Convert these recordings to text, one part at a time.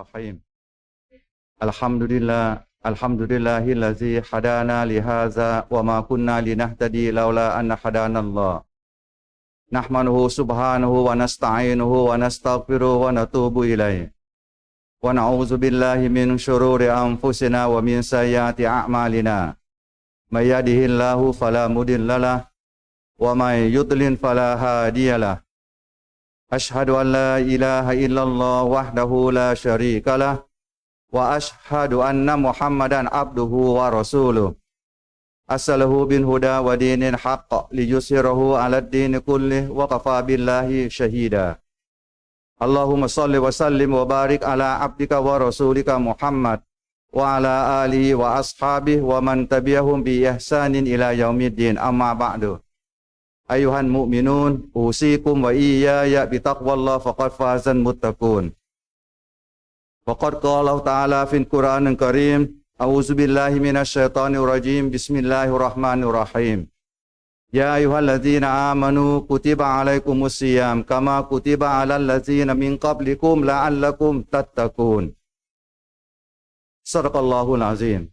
الرحيم. الحمد لله الحمد لله الذي هدانا لهذا وما كنا لنهتدي لولا أن هدانا الله. نحمده سبحانه ونستعينه ونستغفره ونتوب إليه. ونعوذ بالله من شرور أنفسنا ومن سيئات أعمالنا. من يهده الله فلا مضل له ومن يضلل فلا هادي له. أشهد أن لا إله إلا الله وحده لا شريك له وأشهد أن محمدا عبده ورسوله. أرسله بالهدى ودين الحق ليسره على الدين كله وكفى بالله شهيدا. اللهم صل وسلم وبارك على عبدك ورسولك محمد وعلى آله وأصحابه ومن تبعهم بإحسان إلى يوم الدين. أما بعد أيها المؤمنون أوصيكم وإياي بتقوى الله فقد فاز المتقون وقد قال الله تعالى في القرآن الكريم أعوذ بالله من الشيطان الرجيم بسم الله الرحمن الرحيم يا أيها الذين آمنوا كتب عليكم الصيام كما كتب على الذين من قبلكم لعلكم تتقون صدق الله العظيم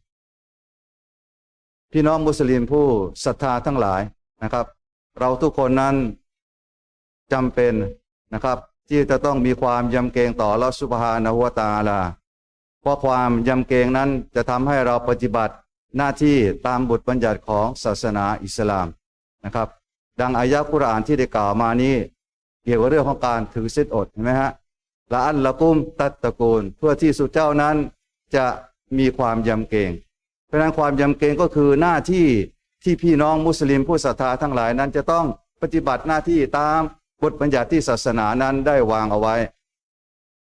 พี่น้องมุสลิมผู้ศรัทธาทั้งหลายนะครับ เราทุกคนนั้นจำเป็นนะครับ ที่จะต้องมีความยำเกรงต่อละสุบฮานะฮุวตาลาเพราะความยำเกรงนั้นจะทำให้เราปฏิบัติหน้าที่ตามบทบัญญัติของศาสนาอิสลามนะครับ ดังอายะกุรอานที่ได้กล่าวมานี้ เกี่ยวกับเรื่องของการถือศีลอดเห็นไหมฮะละอันละกุ้มตัตตะกูลเพื่อที่สุดเจ้านั้นจะมีความยำเกรงเพราะนั้นความยำเกรงก็คือหน้าที่ ที่พี่น้องมุสลิมผู้ศรัทธาทั้งหลายนั้นจะต้องปฏิบัติหน้าที่ตามบทบัญญัติที่ศาสนานั้นได้วางเอาไว้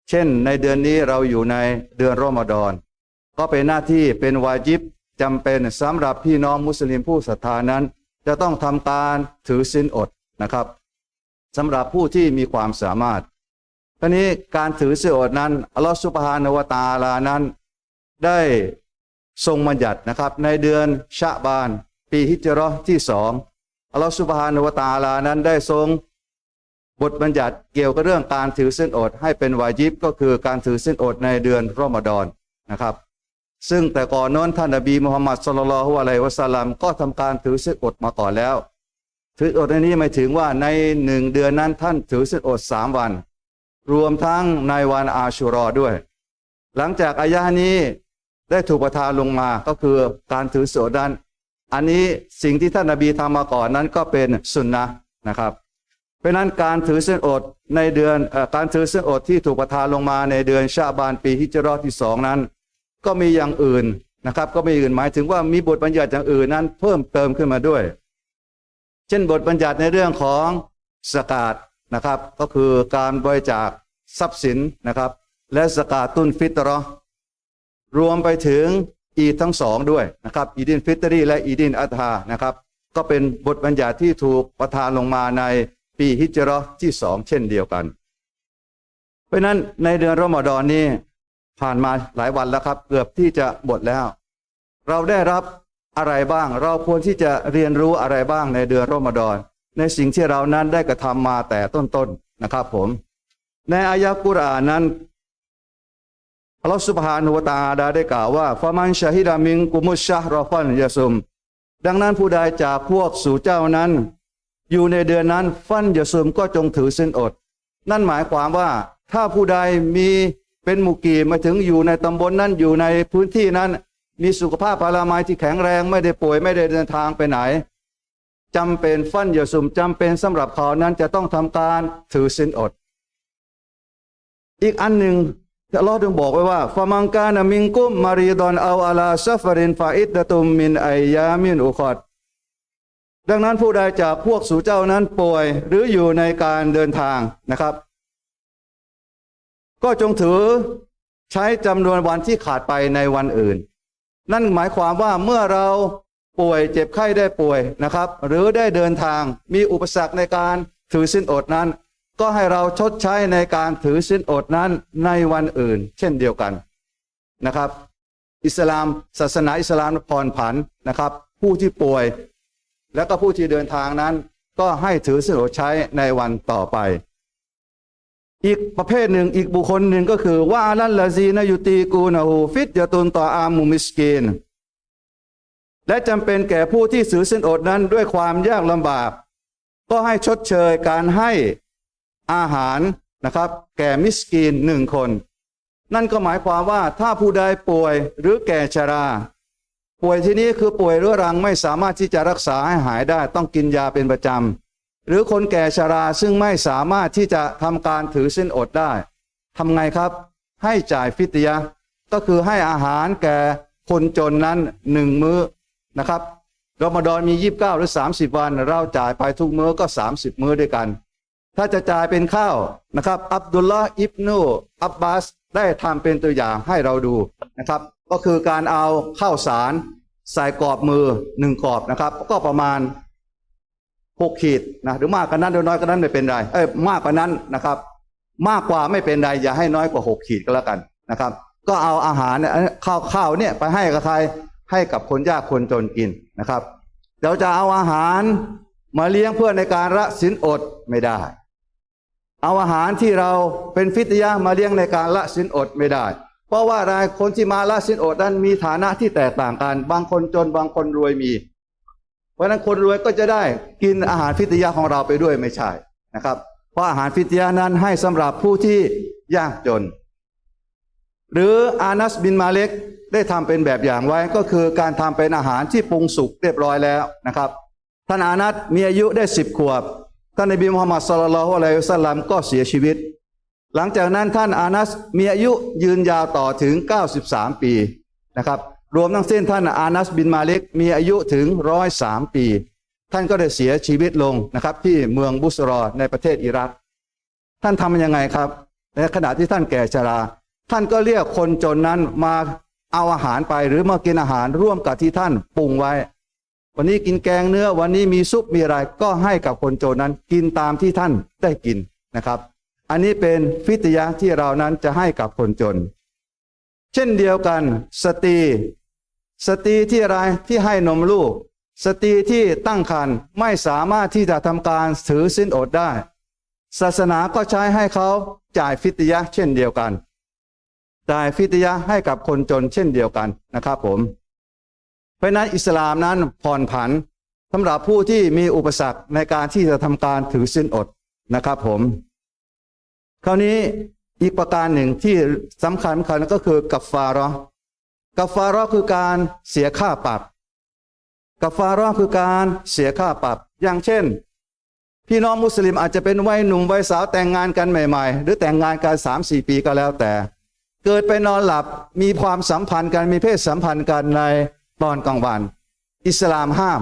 เช่น ในเดือนนี้เราอยู่ในเดือนรอมฎอนก็เป็นหน้าที่เป็นวาจิบจำเป็นสำหรับพี่น้องมุสลิมผู้ศรัทธานั้น จะต้องทำการถือศีลอดนะครับสำหรับผู้ที่มีความสามารถทีนี้การถือศีลอดนั้นอัลลอฮฺสุบฮานาวะตาอาลานั้น ได้ทรงบัญญัตินะครับ ในเดือนชะบาน ปีฮิจเราะห์ที่สองอัลลอฮฺสุบฮานาวตาลานั้นได้ทรงบทบัญญัติเกี่ยวกับเรื่องการถือเส้นอดให้เป็นวาจิบก็คือการถือเส้นอดในเดือนรอมฎอนนะครับ ซึ่งแต่ก่อนโน้นท่านนบีมุฮัมมัดสุลลัลฮุอะลัยวะสัลลัมก็ทำการถือเส้นอดมาก่อนแล้ว ถืออดในนี้หมายถึงว่าในหนึ่งเดือนนั้นท่านถือเส้นอดสามวัน รวมทั้งในวันอาชูรอด้วย หลังจากอายะนี้ได้ถูกประทานลงมาก็คือการถือเส้นอดนั้น อันนี้สิ่งที่ท่านนบีทำมาก่อนนั้นก็เป็นสุนนะนะครับ เพราะนั้นการถือเส้นอดในเดือนอการถือเส้นอดที่ถูกประทานลงมาในเดือนชาบานปีฮิจราะห์ที่สองนั้น ก็มีอย่างอื่นนะครับ ก็มีอื่นหมายถึงว่ามีบทบัญญัติอย่างอื่นนั้น เพิ่มเติมขึ้นมาด้วย เช่นบทบัญญัติในเรื่องของสกาดนะครับ ก็คือการบริจาคทรัพย์สินนะครับ และสกาตุนฟิตรอรวมไปถึง อีดทั้งสองด้วยนะครับอีดินฟิตรีและอีดินอัตฮานะครับ ก็เป็นบทบัญญัติที่ถูกประทานลงมาในปีฮิจราะห์ที่สองเช่นเดียวกัน เพราะฉะนั้นในเดือนรอมฎอนนี้ผ่านมาหลายวันแล้วครับ เกือบที่จะหมดแล้ว เราได้รับอะไรบ้าง เราควรที่จะเรียนรู้อะไรบ้างในเดือนรอมฎอน ในสิ่งที่เรานั้นได้กระทำมาแต่ต้นๆนนะครับผม ในอายะกุรอานนั้น อัลลอฮฺสุบฮานุวตาอาได้กล่าวว่าฟามันชาฮิดามิงกุมุชชะรอฟันยาซุม ดังนั้นผู้ใดจากพวกสู่เจ้านั้น อยู่ในเดือนนั้นฟันยาซุมก็จงถือส้นอด นั่นหมายความว่าถ้าผู้ใดมีเป็นมุกีมาถึงอยู่ในตำบลนนั้นอยู่ในพื้นที่นั้น มีสุขภาพพลามัยที่แข็งแรงไม่ได้ป่วยไม่ได้เดินทางไปไหนจำเป็นฟันยาซุมจำเป็นสำหรับเขานั้นจะต้องทำการถือส้นอด อีกอันหนึ่ง อัลลอฮ์จึงบอกไว้ว่าฟามังกานามิงกุมมารีดอนเอาอาลาซัฟรินฟาอิดดะตุมมินไอยามินอุคอดดังนั้นผู้ใดจากพวกสู่เจ้านั้นป่วยหรืออยู่ในการเดินทางนะครับ ก็จงถือใช้จำนวนวันที่ขาดไปในวันอื่น นั่นหมายความว่าเมื่อเราป่วยเจ็บไข้ได้ป่วยนะครับ หรือได้เดินทางมีอุปสรรคในการถือสินอดนั้น ก็ให้เราชดใช้ในการถือสินอดนั้นในวันอื่น เช่นเดียวกันนะครับ อิสลามศาสนาอิสลามผ่อนผันนะครับ ผู้ที่ป่วย และก็ผู้ที่เดินทางนั้น ก็ให้ถือสินอดใช้ในวันต่อไป อีกประเภทหนึ่งอีกบุคคลหนึ่งก็คือว่าลันละซีนายุตีกูนะฮูฟิตยาตุนต่ออามุมิสกีนและจำเป็นแก่ผู้ที่สือสินอดนั้นด้วยความยากลำบาก ก็ให้ชดเชยการให้ อาหารนะครับ แก่มิสกีนหนึ่งคน นั่นก็หมายความว่าถ้าผู้ใดป่วยหรือแก่ชรา ป่วยที่นี้คือป่วยเรื้อรังไม่สามารถที่จะรักษาให้หายได้ต้องกินยาเป็นประจำหรือคนแก่ชราซึ่งไม่สามารถที่จะทำการถือสินอดได้ทำไงครับ ให้จ่ายฟิตยะก็คือให้อาหารแก่คนจนนั้นหนึ่งมื้อนะครับรอมฎอนมี 29 หรือ 30 วัน เราจ่ายไปทุกมื้อก็ 30 มื้อด้วยกัน ถ้าจะจ่ายเป็นข้าวนะครับ อับดุลลาห์อิบนูอับบาสได้ทำเป็นตัวอย่างให้เราดูนะครับ ก็คือการเอาข้าวสารใส่กรอบมือหนึ่งกรอบนะครับ ก็ประมาณหกขีดนะหรือมากกว่านั้นหรือน้อยกว่านั้นไม่เป็นไรเอ้ยมากกว่านั้นนะครับ มากกว่าไม่เป็นไรอย่าให้น้อยกว่าหกขีดก็แล้วกันนะครับ ก็เอาอาหารเนี่ยข้าวข้าวเนี่ยไปให้กับใครให้กับคนยากคนจนกินนะครับเราจะเอาอาหารมาเลี้ยงเพื่อในการละสินอดไม่ได้ เอาอาหารที่เราเป็นฟิตยะมาเลี้ยงในการละสินอดไม่ได้ เพราะว่าอะไรคนที่มาละสินอดนั้นมีฐานะที่แตกต่างกัน บางคนจนบางคนรวยมี เพราะนั้นคนรวยก็จะได้กินอาหารฟิตยะของเราไปด้วยไม่ใช่นะครับ เพราะอาหารฟิตยะนั้นให้สำหรับผู้ที่ยากจน หรืออานัสบินมาเล็กได้ทำเป็นแบบอย่างไว้ก็คือการทำเป็นอาหารที่ปรุงสุกเรียบร้อยแล้วนะครับท่านอานัสมีอายุได้สิบขวบ ท่านนบีมุฮัมมัดสุลลัลฮุอะลัยฮิสลลัมก็เสียชีวิต หลังจากนั้นท่านอานัสมีอายุยืนยาวต่อถึง 93 ปีนะครับ รวมทั้งสิ้นท่านอานัสบินมาล็กมีอายุถึงร้อยสามปี ท่านก็ได้เสียชีวิตลงนะครับที่เมืองบุสรอในประเทศอิรัก ท่านทำยังไงครับ ในขณะที่ท่านแก่ชรา ท่านก็เรียกคนจนนั้นมาเอาอาหารไปหรือมากินอาหารร่วมกับที่ท่านปรุงไว้ วันนี้กินแกงเนื้อวันนี้มีซุปมีอะไรก็ให้กับคนจนนั้นกินตามที่ท่านได้กินนะครับ อันนี้เป็นฟิตยะที่เรานั้นจะให้กับคนจน เช่นเดียวกัน สตรีสตรีที่อะไรที่ให้นมลูก สตรีที่ตั้งครรภ์ไม่สามารถที่จะทำการถือสินอดได้ ศาสนาก็ใช้ให้เขาจ่ายฟิตยะเช่นเดียวกันจ่ายฟิตยะให้กับคนจนเช่นเดียวกันนะครับผม ราะนั้นอิสลามนั้นผ่อนผันสำหรับผู้ที่มีอุปสรรคในการที่จะทำการถือสินอดนะครับผม คราวนี้อีกประการหนึ่งที่สำคัญคันก็คือกัฟฟาเราะห์กัฟฟาเราะห์คือการเสียค่าปรับกัฟฟาเราะห์คือการเสียค่าปรับ อย่างเช่น พี่น้องมุสลิมอาจจะเป็นวัยหนุ่มวัยสาวแต่งงานกันใหม่ ๆ หรือแต่งงานกันสามสี่ปีก็แล้วแต่ เกิดไปนอนหลับมีความสัมพันธ์กันมีเพศสัมพันธ์กันใน ตอนกลางวัน อิสลามห้าม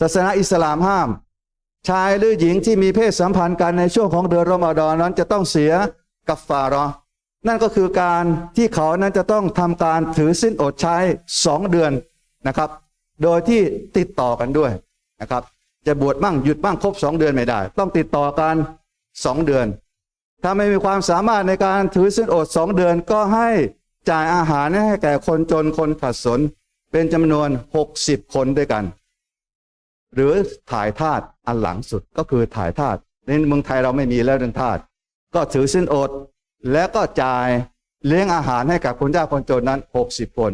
ศาสนาอิสลามห้าม ชายหรือหญิงที่มีเพศสัมพันธ์กันในช่วงของเดือนรอมฎอนนั้นจะต้องเสียกัฟฟาราะห์นั่นก็คือการที่เขานั้นจะต้องทำการถือสิ้นอดใช้สองเดือนนะครับ โดยที่ติดต่อกันด้วยนะครับ จะบวชบ้างหยุดบ้างครบสองเดือนไม่ได้ ต้องติดต่อกันสองเดือน ถ้าไม่มีความสามารถในการถือสิ้นอดสองเดือนก็ให้จ่ายอาหารให้แก่คนจนคนขัดสน เป็นจำนวนหกสิบคนด้วยกัน หรือถ่ายทาสอันหลังสุดก็คือถ่ายทาสในเมืองไทยเราไม่มีแล้วเรื่องทาสก็ถือสิ้นอด แล้วก็จ่ายเลี้ยงอาหารให้กับคนยากคนจนนั้น 60 คน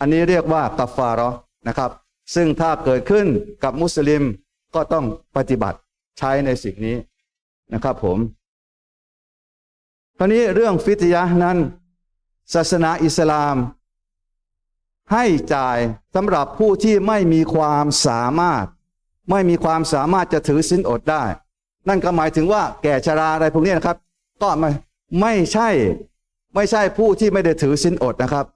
อันนี้เรียกว่ากัฟฟาราะห์นะครับ ซึ่งถ้าเกิดขึ้นกับมุสลิมก็ต้องปฏิบัติใช้ในสิ่งนี้นะครับผมคราวนี้เรื่องฟิตยะนั้น ศาสนาอิสลาม ให้จ่ายสำหรับผู้ที่ไม่มีความสามารถ ไม่มีความสามารถจะถือสินอดได้ นั่นก็หมายถึงว่าแก่ชราอะไรพวกนี้นะครับ ก็ไม่ไม่ใช่ ไม่ใช่ผู้ที่ไม่ได้ถือสินอดนะครับ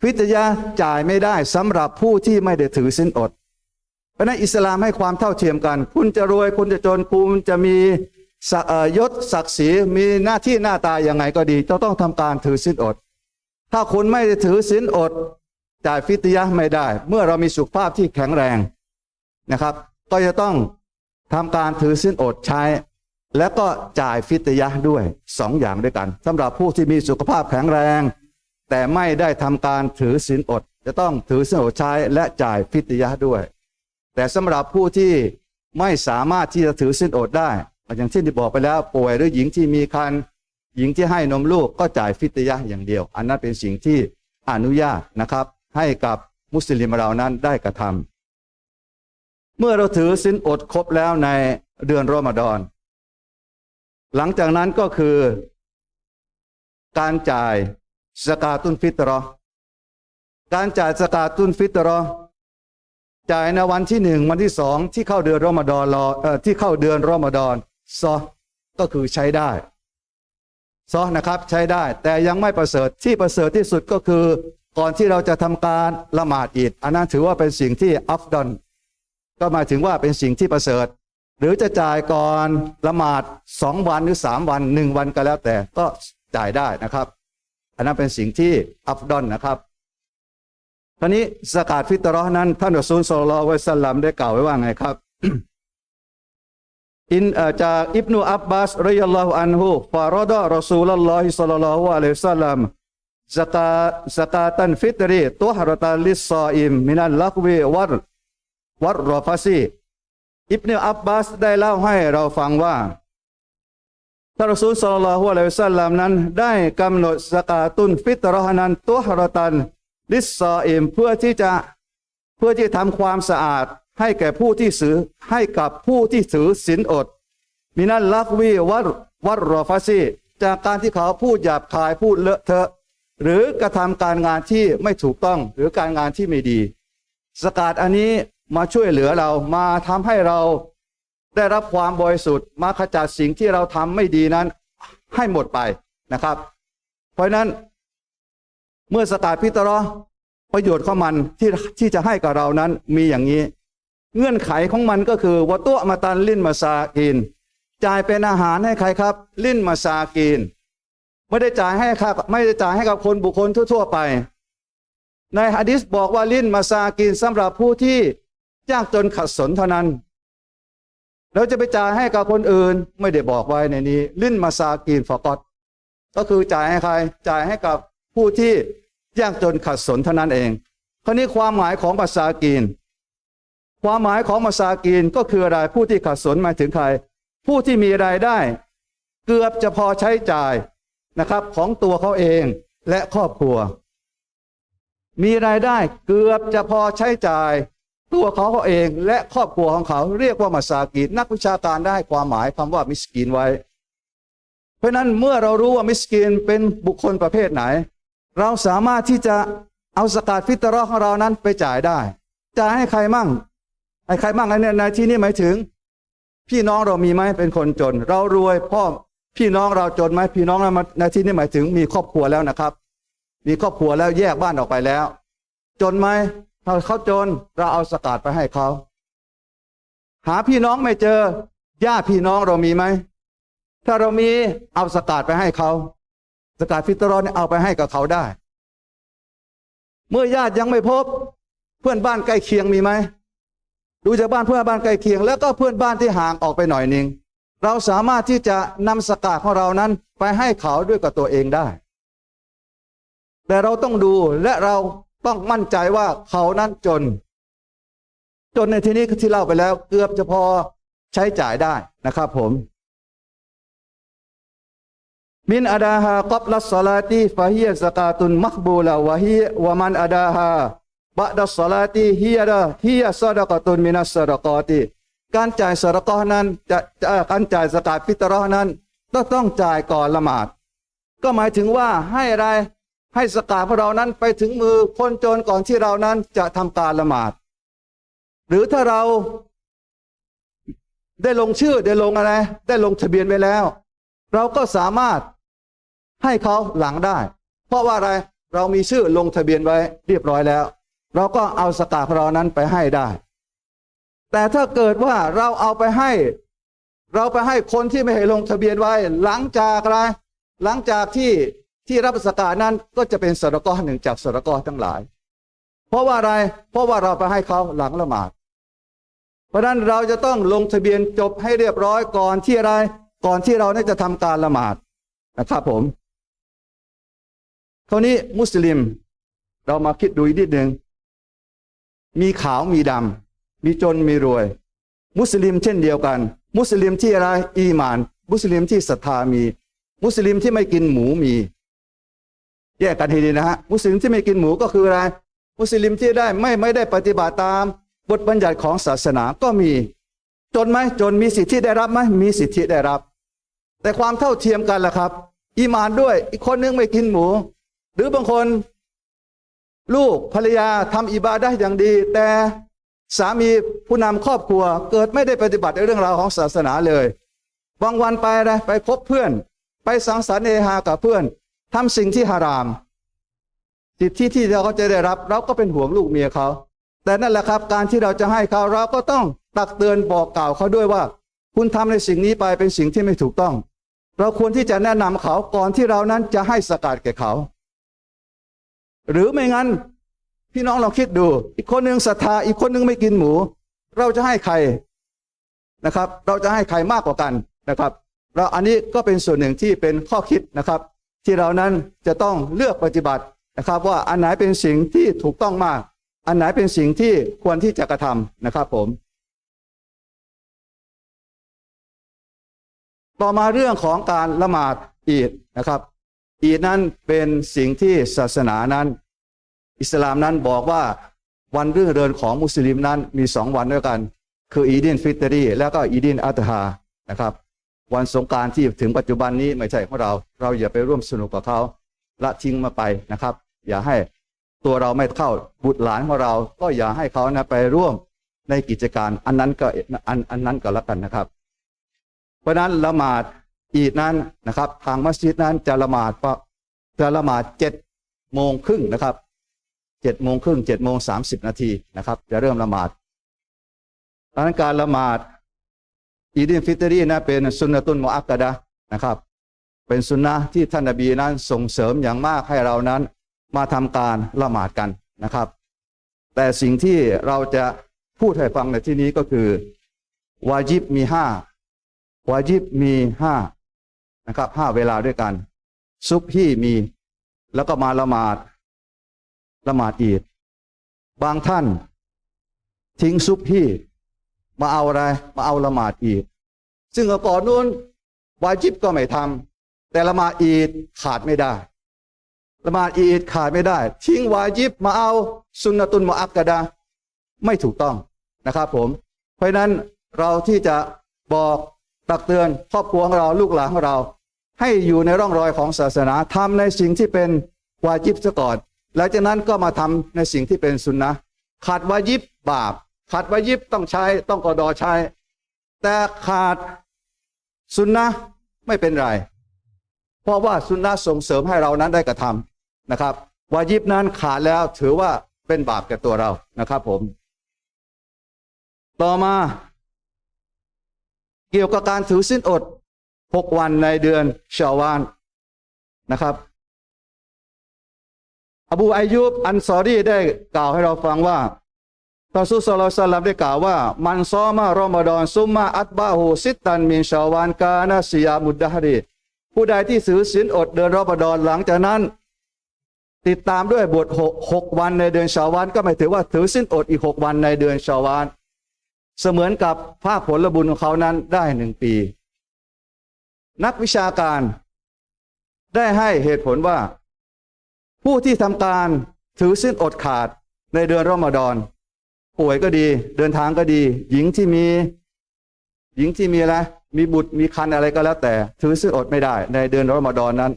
ฟิตยะห์จ่ายไม่ได้สำหรับผู้ที่ไม่ได้ถือสินอด เพราะนั้นอิสลามให้ความเท่าเทียมกัน คุณจะรวยคุณจะจนคุณจะมียศศักดิ์ศรีมีหน้าที่หน้าตาอย่างไงก็ดีจะต้องทำการถือสินอด ถ้าคุณไม่ได้ถือศีลอด จ่ายฟิตยะไม่ได้ เมื่อเรามีสุขภาพที่แข็งแรงนะครับ ก็จะต้องทำการถือศีลอดใช้ แล้วก็จ่ายฟิตยะด้วยสองอย่างด้วยกันสำหรับผู้ที่มีสุขภาพแข็งแรง แต่ไม่ได้ทำการถือศีลอด จะต้องถือศีลอดใช้และจ่ายฟิตยะด้วย แต่สำหรับผู้ที่ไม่สามารถที่จะถือศีลอดได้ อย่างเช่นที่บอกไปแล้วป่วยหรือหญิงที่มีครรภ์หญิงที่ให้นมลูกก็จ่ายฟิตยะอย่างเดียว อันนั้นเป็นสิ่งที่อนุญาตนะครับ ให้กับมุสลิมเรานั้นได้กระทำเมื่อเราถือสินอดครบแล้วในเดือนรอมฎอน หลังจากนั้นก็คือ การจ่ายสกาตุนฟิตรอการจ่ายสกาตุนฟิตรอจ่ายในวันที่หนึ่งวันที่สองที่เข้าเดือนรอมฎอนรอเอ่อที่เข้าเดือนรอมฎอนซอก็คือใช้ได้ซอนะครับใช้ได้แต่ยังไม่ประเสริฐที่ประเสริฐที่สุดก็คือ ก่อนที่เราจะทำการละหมาดอีดอันนั้นถือว่าเป็นสิ่งที่อัฟดอนก็หมายถึงว่าเป็นสิ่งที่ประเสริฐ หรือจะจ่ายก่อนละหมาดสองวันหรือสามวันหนึ่งวันก็แล้วแต่ก็จ่ายได้นะครับ อันนั้นเป็นสิ่งที่อัฟดอนนะครับคราวนี้สกาดฟิตรอห์นั้นท่านอัสซูลสลลัลลอฮุอะลัยฮิวะสลัมได้กล่าวไว้ว่าไงครับอินอจากอิบนุอับบาสรยัลลอฮุอันฮุฟารอดะรอซูลลลอฮิศ็อลลัลลอฮุอะลัยฮิสลลัม สกาสกาตันฟิตรีตุฮรตันลิสซออิมมินัลลักวีวัรวัรรอฟาซีอิบเนอับบาสได้เล่าให้เราฟังว่าท่านรอซูลศ็อลลัลฮุอะลัยฮิวะสัลลัมนั้น ได้กำหนดสกาตุนฟิตรหนันตุฮรตันลิสซออิมเพื่อที่จะเพื่อที่ทำความสะอาดให้แก่ผู้ที่ถือให้กับผู้ที่ถือศีลอดมินัลลักวีวัรวัรรอฟาซีจากการที่เขาพูดหยาบคายพูดเลอะเทอะ หรือกระทำการงานที่ไม่ถูกต้องหรือการงานที่ไม่ดี สกาดอันนี้มาช่วยเหลือเรามาทำให้เราได้รับความบริสุทธิ์มาขจัดสิ่งที่เราทำไม่ดีนั้น ให้หมดไปนะครับ เพราะฉะนั้นเมื่อสกาดพิตรอประโยชน์ของมันที่ที่จะให้กับเรานั้นมีอย่างนี้ เงื่อนไขของมันก็คือวะตัวมาตันลิ้นมาซากินจ่ายเป็นอาหารให้ใครครับ ลิ้นมาซากิน ไม่ได้จ่ายให้ครับไม่ได้จ่ายให้กับคนบุคคลทั่ว ๆ ไป ในฮะดิษบอกว่าลิ้นมาซากินสำหรับผู้ที่ยากจนขัดสนเท่านั้นเราจะไปจ่ายให้กับคนอื่นไม่ได้บอกไว้ในนี้ ลิ้นมาซากินฟอกอตก็คือจ่ายให้ใคร จ่ายให้กับผู้ที่ยากจนขัดสนเท่านั้นเองคราวนี้ความหมายของมาซากีนความหมายของมาซากีนก็คืออะไรผู้ที่ขัดสนหมายถึงใคร ผู้ที่มีรายได้ เกือบจะพอใช้จ่าย นะครับ ของตัวเขาเองและครอบครัว มีรายได้เกือบจะพอใช้จ่ายตัวเขาเองและครอบครัวของเขาเรียกว่ามาซากีนนักวิชาการได้ความหมายคำว่ามิสกีนไว้ เพราะนั้นเมื่อเรารู้ว่ามิสกีนเป็นบุคคลประเภทไหน เราสามารถที่จะเอาสกาดฟิตรอของเรานั้นไปจ่ายได้จ่ายให้ใครมั่งให้ใครมั่งอันเนี้ยในที่นี้หมายถึง พี่น้องเรามีไหมเป็นคนจน เรารวยพ่อ พี่น้องเราจนไหมพี่น้องเรามาในที่นี้หมายถึงมีครอบครัวแล้วนะครับ มีครอบครัวแล้วแยกบ้านออกไปแล้ว จนไหมถ้าเขาจนเราเอาสกาดไปให้เขาหาพี่น้องไม่เจอญาติพี่น้องเรามีไหมถ้าเรามีเอาสกาดไปให้เขาสกาดฟิตรอนเนี่ยเอาไปให้กับเขาได้ เมื่อญาติยังไม่พบ เพื่อนบ้านใกล้เคียงมีไหมดูจากบ้านเพื่อนบ้านใกล้เคียง แล้วก็เพื่อนบ้านที่ห่างออกไปหน่อยนึง เราสามารถที่จะนำสกาของเรานั้นไปให้เขาด้วยกับตัวเองได้ แต่เราต้องดูและเราต้องมั่นใจว่าเขานั้นจน จนในที่นี้ที่เล่าไปแล้วเกือบจะพอใช้จ่ายได้นะครับผมมินอาดาฮากับลัสซาลาตีฟะฮียสกาตุนมักบูลาวะฮีวะมันอาดาฮาบะดัสซาลาตีฮียดะฮียซอดะกตุนมินัสซอดะกอตี การจ่ายสระกอนั้นจะการจ่ายสกาดฟิตรอนั้นต้องต้องจ่ายก่อนละหมาด ก็หมายถึงว่าให้อะไรให้สกาดของเรานั้นไปถึงมือคนจนก่อนที่เรานั้นจะทำการละหมาด หรือถ้าเราได้ลงชื่อได้ลงอะไร ได้ลงทะเบียนไว้แล้ว เราก็สามารถให้เขาหลังได้ เพราะว่าอะไรเรามีชื่อลงทะเบียนไว้เรียบร้อยแล้ว เราก็เอาสกาดของเรานั้นไปให้ได้ แต่ถ้าเกิดว่าเราเอาไปให้ เราไปให้คนที่ไม่ให้ลงทะเบียนไว้ หลังจากอะไรหลังจากที่ที่รับสกานั้นก็จะเป็นสรกอหนึ่งจากสรกอทั้งหลาย เพราะว่าอะไร เพราะว่าเราไปให้เขาหลังละหมาด เพราะนั้นเราจะต้องลงทะเบียนจบให้เรียบร้อยก่อนที่อะไร ก่อนที่เราจะทำการละหมาดนะครับผมคราวนี้มุสลิม เรามาคิดดูอีกนิดหนึ่งมีขาวมีดำ มีจนมีรวย มุสลิมเช่นเดียวกัน มุสลิมที่อะไรอีหมาน มุสลิมที่ศรัทธามี มุสลิมที่ไม่กินหมูมี แยกกันให้ดีนะฮะมุสลิมที่ไม่กินหมูก็คืออะไร มุสลิมที่ได้ไม่ไม่ได้ปฏิบัติตามบทบัญญัติของศาสนาก็มี จนไหมจนมีสิทธิได้รับไหมมีสิทธิได้รับ แต่ความเท่าเทียมกันล่ะครับ อีหมานด้วย อีกคนนึงไม่กินหมู หรือบางคน ลูกภรรยาทำอิบาดะห์อย่างดี แต่ สามีผู้นำครอบครัวเกิดไม่ได้ปฏิบัติในเรื่องราวของศาสนาเลยบางวันไปนะไปพบเพื่อน ไปสังสรรค์เอฮากับเพื่อนทำสิ่งที่ฮารามสิทธิที่เราจะได้รับเราก็เป็นห่วงลูกเมียเขา แต่นั่นแหละครับการที่เราจะให้เขาเราก็ต้องตักเตือนบอกกล่าวเขาด้วยว่า คุณทำในสิ่งนี้ไปเป็นสิ่งที่ไม่ถูกต้อง เราควรที่จะแนะนำเขาก่อนที่เรานั้นจะให้สกัดแก่เขา หรือไม่งั้น พี่น้องลองคิดดู อีกคนหนึ่งศรัทธา อีกคนหนึ่งไม่กินหมู เราจะให้ใครนะครับ เราจะให้ใครมากกว่ากันนะครับเราอันนี้ก็เป็นส่วนหนึ่งที่เป็นข้อคิดนะครับ ที่เรานั้นจะต้องเลือกปฏิบัตินะครับ ว่าอันไหนเป็นสิ่งที่ถูกต้องมาก อันไหนเป็นสิ่งที่ควรที่จะกระทำนะครับผม ต่อมาเรื่องของการละหมาดอีดนะครับ อีดนั้นเป็นสิ่งที่ศาสนานั้น อิสลามนั้นบอกว่าวันรื่องเรินของมุสลิมนั้นมีสองวันด้วยกัน คืออีดินฟิตรีแล้วก็อีดินอัตฮานะครับ วันสงการที่ถึงปัจจุบันนี้ไม่ใช่ของเรา เราอย่าไปร่วมสนุกกับเขาละทิ้งมาไปนะครับ อย่าให้ตัวเราไม่เข้าบุตรหลานของเรา ก็อย่าให้เขานะไปร่วมในกิจการอันนั้นก็อันอันนั้นก็แล้วกันนะครับ เพราะนั้นละหมาดอีดนั้นนะครับ ทางมัสยิดนั้นจะละหมาดจะละหมาดเจ็ดโมงครึ่งนะครับ เจ็ดโมงครึ่งเจ็ดโมงสามสิบนาทีนะครับ จะเริ่มละหมาดดังนั้นการละหมาดอีดินฟิตรีนะเป็นสุนนะตุนมอักกะดะนะครับ เป็นสุนนะที่ท่านนบีนั้นส่งเสริมอย่างมากให้เรานั้นมาทำการละหมาดกันนะครับ แต่สิ่งที่เราจะพูดให้ฟังในที่นี้ก็คือวาจิบมีห้าวาจิบมีห้านะครับห้าเวลาด้วยกัน ซุบฮี่มี แล้วก็มาละหมาด ละหมาดอีด บางท่าน ทิ้งซุบฮี่ มาเอาอะไร มาเอาละหมาดอีด ซึ่งก่อนนู้นวาจิบก็ไม่ทำแต่ละหมาดอีดขาดไม่ได้ละหมาดอีดขาดไม่ได้ ทิ้งวาจิบมาเอาสุนนะตุนมุอักกะดะห์ไม่ถูกต้องนะครับผม เพราะฉะนั้นเราที่จะบอกตักเตือนครอบครัวของเราลูกหลานของเรา ให้อยู่ในร่องรอยของศาสนาทำในสิ่งที่เป็นวาจิบซะก่อน หลังจากนั้นก็มาทำในสิ่งที่เป็นสุนนะขาดวาจิบบาป ขาดวาจิบต้องใช้ต้องกอดอใช้ แต่ขาดสุนนะไม่เป็นไร เพราะว่าสุนนะส่งเสริมให้เรานั้นได้กระทำนะครับวาจิบนั้นขาดแล้วถือว่าเป็นบาปแก่ตัวเรานะครับผม ต่อมา เกี่ยวกับการถือสิ้นอดหกวันในเดือนชาวานนะครับ อบูอายุบอันซอรีได้กล่าวให้เราฟังว่าตอสุสลลัลลัมได้กล่าวว่า มันซอมารอมฎอนซุมมาอัตบาหูซิตันมินชาวานกานาสิยามุดดะฮรีผู้ใดที่ถือศีลอดเดือนรอมฎอนหลังจากนั้น ติดตามด้วยบทหกหกวันในเดือนชาวานก็หมายถึงว่าถือสิ้นอดอีกหกวันในเดือนชาวาน เสมือนกับภาคผลบุญของเขานั้นได้หนึ่งปี นักวิชาการ ได้ให้เหตุผลว่า ผู้ที่ทำการถือสิ้นอดขาดในเดือนรอมฎอน ป่วยก็ดี เดินทางก็ดี หญิงที่มี หญิงที่มีอะไรมีบุตรมีคันอะไรก็แล้วแต่ ถือสิ้นอดไม่ได้ ในเดือนรอมฎอนนั้น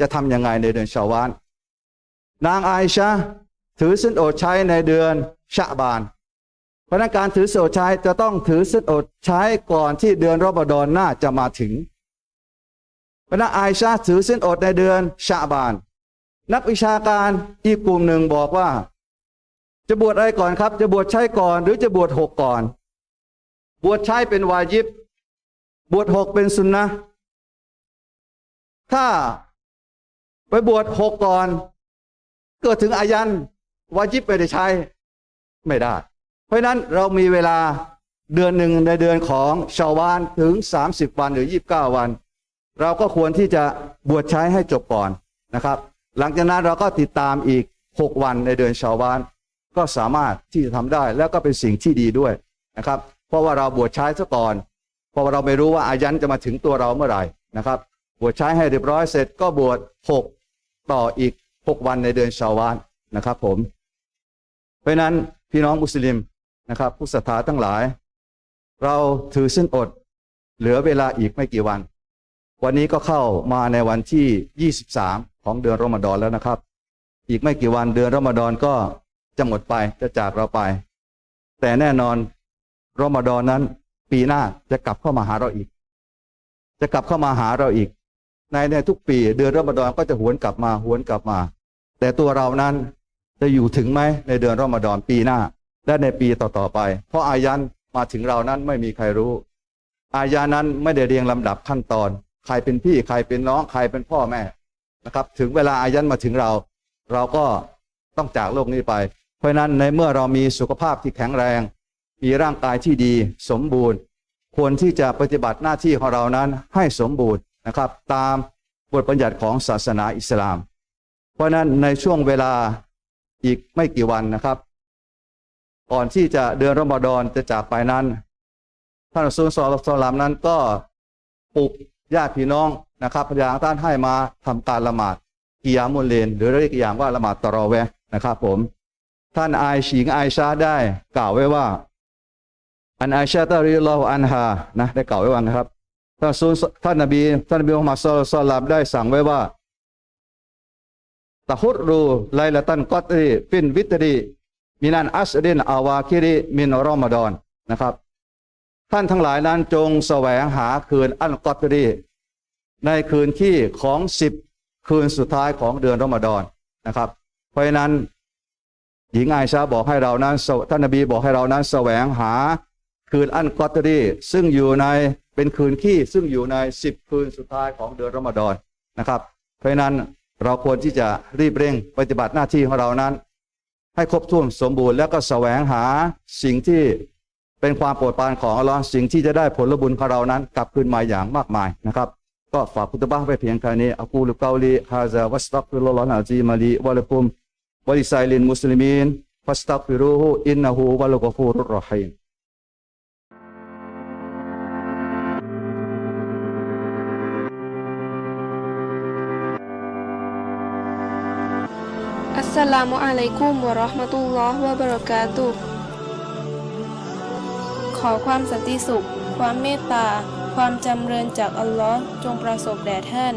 จะทำยังไงในเดือนชาวานนางไอชาถือสิ้นอดใช้ในเดือนชะบานเพราะนั้นการถือศีลอดใช้จะต้องถือศีลอดใช้ก่อนที่เดือนรอมฎอนน่าจะมาถึงเพราะนั้นไอชาถือศีลอดในเดือนชะบาน นักวิชาการอีกกลุ่มหนึ่งบอกว่า จะบวชอะไรก่อนครับ จะบวชใช้ก่อน หรือจะบวชหกก่อน บวชใช้เป็นวาญิบบวชหกเป็นสุนนะถ้าไปบวชหกก่อน เกิดถึงอายันวาญิบไปได้ใช้ ไม่ได้ เพราะฉะนั้นเรามีเวลาเดือนหนึ่งในเดือนของชาวานถึง 30 วันหรือ 29 วัน เราก็ควรที่จะบวชใช้ให้จบก่อนนะครับ หลังจากนั้นเราก็ติดตามอีก 6 วันในเดือนชาวาน ก็สามารถที่จะทำได้แล้วก็เป็นสิ่งที่ดีด้วยนะครับ เพราะว่าเราบวชใช้ซะก่อน เพราะว่าเราไม่รู้ว่าอายันจะมาถึงตัวเราเมื่อไหร่นะครับ บวชใช้ให้เรียบร้อยเสร็จก็บวชหกต่ออีกหกวันในเดือนชาวานนะครับ ผม เพราะฉะนั้นพี่น้องมุสลิมนะครับ ผู้ศรัทธาทั้งหลาย เราถือสิ้นอด เหลือเวลาอีกไม่กี่วัน วันนี้ก็เข้ามาในวันที่ 23 ของเดือนรอมฎอนแล้วนะครับ อีกไม่กี่วันเดือนรอมฎอนก็จะหมดไปจะจากเราไป แต่แน่นอนรอมฎอนนั้น ปีหน้าจะกลับเข้ามาหาเราอีก จะกลับเข้ามาหาเราอีก ในในทุกปีเดือนรอมฎอนก็จะหวนกลับมาหวนกลับมา แต่ตัวเรานั้นจะอยู่ถึงไหมในเดือนรอมฎอนปีหน้า และในปีต่อๆไป เพราะอายันมาถึงเรานั้นไม่มีใครรู้ อาญานั้นไม่ได้เรียงลำดับขั้นตอน ใครเป็นพี่ใครเป็นน้องใครเป็นพ่อแม่ นะครับ ถึงเวลาอายันมาถึงเรา เราก็ต้องจากโลกนี้ไป เพราะนั้นในเมื่อเรามีสุขภาพที่แข็งแรง มีร่างกายที่ดีสมบูรณ์ ควรที่จะปฏิบัติหน้าที่ของเรานั้นให้สมบูรณ์นะครับ ตามบทบัญญัติของศาสนาอิสลาม เพราะนั้นในช่วงเวลาอีกไม่กี่วันนะครับ ก่อนที่จะเดือนรอมฎอนจะจากไปนั้นท่านอัสซุลสอลสลามนั้นก็ปลุกญาติพี่น้อง นะครับพยางท่านให้มาทำการละหมาดกิยามุลเลน หรือเรียกอีกอย่างว่าละหมาดตรอเวนะครับผม ท่านไอายชิงไอายชาได้ กล่าวไว้ว่า อันไอชาตาริลล์อันฮานะได้กล่าวไว้ว่านะครับท่านซุลท่านนบีท่านนบีมุฮัมมัดศ็อลลัลลอฮุลตัลลัมได้สั่งไว้ว่าตะฮุรรูไลละตันกอตรีฟินวิตรีมินันอัสรินอาวาคิริมินรอมฎอนนะครับ ท่านทั้งหลายนั้นจงแสวงหาคืนอันกอตรี ในคืนที่ของสิบคืนสุดท้ายของเดือนรอมฎอนนะครับ เพราะฉะนั้น หญิงไอชาบอกให้เรานั้นท่านนบีบอกให้เรานั้นแสวงหาคืนอันกอตรีซึ่งอยู่ในเป็นคืนขี้ซึ่งอยู่ในสิบคืนสุดท้ายของเดือนรอมฎอนนะครับ เพราะฉะนั้นเราควรที่จะรีบเร่งปฏิบัติหน้าที่ของเรานั้น ให้ครบถ้วนสมบูรณ์แล้วก็แสวงหาสิ่งที่เป็นความโปรดปรานของอัลลอฮ์สิ่งที่จะได้ผลบุญของเรานั้น กลับคืนมาอย่างมากมายนะครับ ก็ฝากคุตบ้าไปเพียงแค่นี้อักูลุกาลีฮาซาวัสตักฟิรุลลอฮ์อะจีมาลีวะลักุมวะลิไซลินมุสลิมีนฟัสตักฟิรูฮูอินนะฮูวะลกฟูรุรรหีมอัสสลามุอะลัยกุมวะเราะห์มะตุลลอฮ์วะบราะกาตุขอความสันติสุข ความเมตตา ความจำเริญจากอัลลอฮ์จงประสบแด่ท่าน